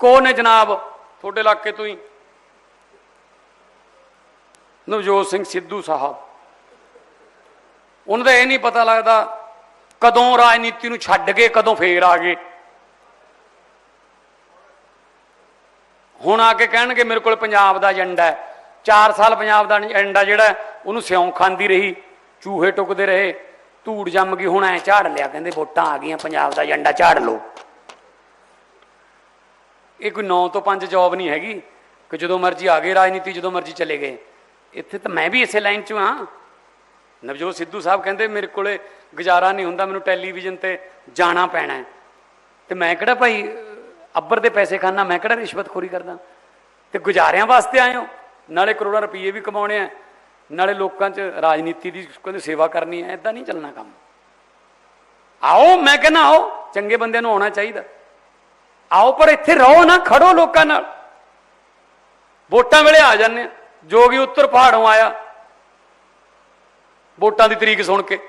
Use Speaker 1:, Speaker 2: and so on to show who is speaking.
Speaker 1: ਕੌਣ ਨੇ ਜਨਾਬ? ਤੁਹਾਡੇ ਇਲਾਕੇ ਤੋਂ ਹੀ। ਨਵਜੋਤ ਸਿੰਘ ਸਿੱਧੂ ਸਾਹਿਬ। ਉਹਨਾਂ ਦਾ ਇਹ ਨਹੀਂ ਪਤਾ ਲੱਗਦਾ ਕਦੋਂ ਰਾਜਨੀਤੀ ਨੂੰ ਛੱਡ ਕੇ ਕਦੋਂ ਫੇਰ ਆ ਗਏ। ਹੁਣ ਆ ਕੇ ਕਹਿਣਗੇ, ਮੇਰੇ ਕੋਲ ਪੰਜਾਬ ਦਾ ਏਜੰਡਾ ਹੈ। 4 ਸਾਲ ਪੰਜਾਬ ਦਾ ਏਜੰਡਾ ਜਿਹੜਾ ਉਹਨੂੰ ਸਿਉਂ ਖਾਂਦੀ ਰਹੀ, ਚੂਹੇ ਟੁਕਦੇ ਰਹੇ। ਧੂੜ ਜੰਮ ਗਈ, ਹੁਣ ਐ ਝਾੜ ਲਿਆ, ਕਹਿੰਦੇ ਵੋਟਾਂ ਆ ਗਈਆਂ, ਪੰਜਾਬ ਦਾ ਏਜੰਡਾ ਝਾੜ ਲਓ। ਇਹ ਕੋਈ 9 ਤੋਂ 5 ਜੌਬ ਨਹੀਂ ਹੈਗੀ, ਕਿ ਜਦੋਂ ਮਰਜ਼ੀ ਆ ਗਏ ਰਾਜਨੀਤੀ, ਜਦੋਂ ਮਰਜ਼ੀ ਚਲੇ ਗਏ। ਇੱਥੇ ਤਾਂ ਮੈਂ ਵੀ ਇਸੇ ਲਾਈਨ 'ਚ ਹਾਂ। ਨਵਜੋਤ ਸਿੱਧੂ ਸਾਹਿਬ ਕਹਿੰਦੇ, ਮੇਰੇ ਕੋਲੇ ਗੁਜ਼ਾਰਾ ਨਹੀਂ ਹੁੰਦਾ, ਮੈਨੂੰ ਟੈਲੀਵਿਜ਼ਨ ਤੇ ਜਾਣਾ ਪੈਣਾ ਹੈ। ਤੇ ਮੈਂ ਕਿਹੜਾ ਭਾਈ, ਅੱਬਰ ਦੇ ਪੈਸੇ ਖਾਣਾ ਮੈਂ ਕਿਹੜਾ ਰਿਸ਼ਵਤਖੋਰੀ ਕਰਦਾ? ਤੇ ਗੁਜ਼ਾਰਿਆਂ ਵਾਸਤੇ ਆਏ ਹੋ। ਨਾਲੇ ਕਰੋੜਾਂ ਰੁਪਏ ਵੀ ਕਮਾਉਣੇ ਆ। ਨਾਲੇ ਲੋਕਾਂ 'ਚ ਰਾਜਨੀਤੀ ਦੀ ਕਹਿੰਦੇ ਸੇਵਾ ਕਰਨੀ ਹੈ ਐਦਾਂ ਨਹੀਂ ਚੱਲਣਾ ਕੰਮ। ਆਓ, ਮੈਂ ਕਹਿੰਦਾ ਆਓ, ਚੰਗੇ ਬੰਦਿਆਂ ਨੂੰ ਆਉਣਾ ਚਾਹੀਦਾ। ਆਓ ਪਰ ਇੱਥੇ ਰਹੋ ਨਾ, ਖੜੋ ਲੋਕਾਂ ਨਾਲ। ਵੋਟਾਂ ਵੇਲੇ ਆ ਜਾਂਦੇ ਆ। ਜੋਗੀ ਉੱਤਰ ਪਹਾੜੋਂ ਆਇਆ। ਵੋਟਾਂ ਦੀ ਤਰੀਕ ਸੁਣ ਕੇ।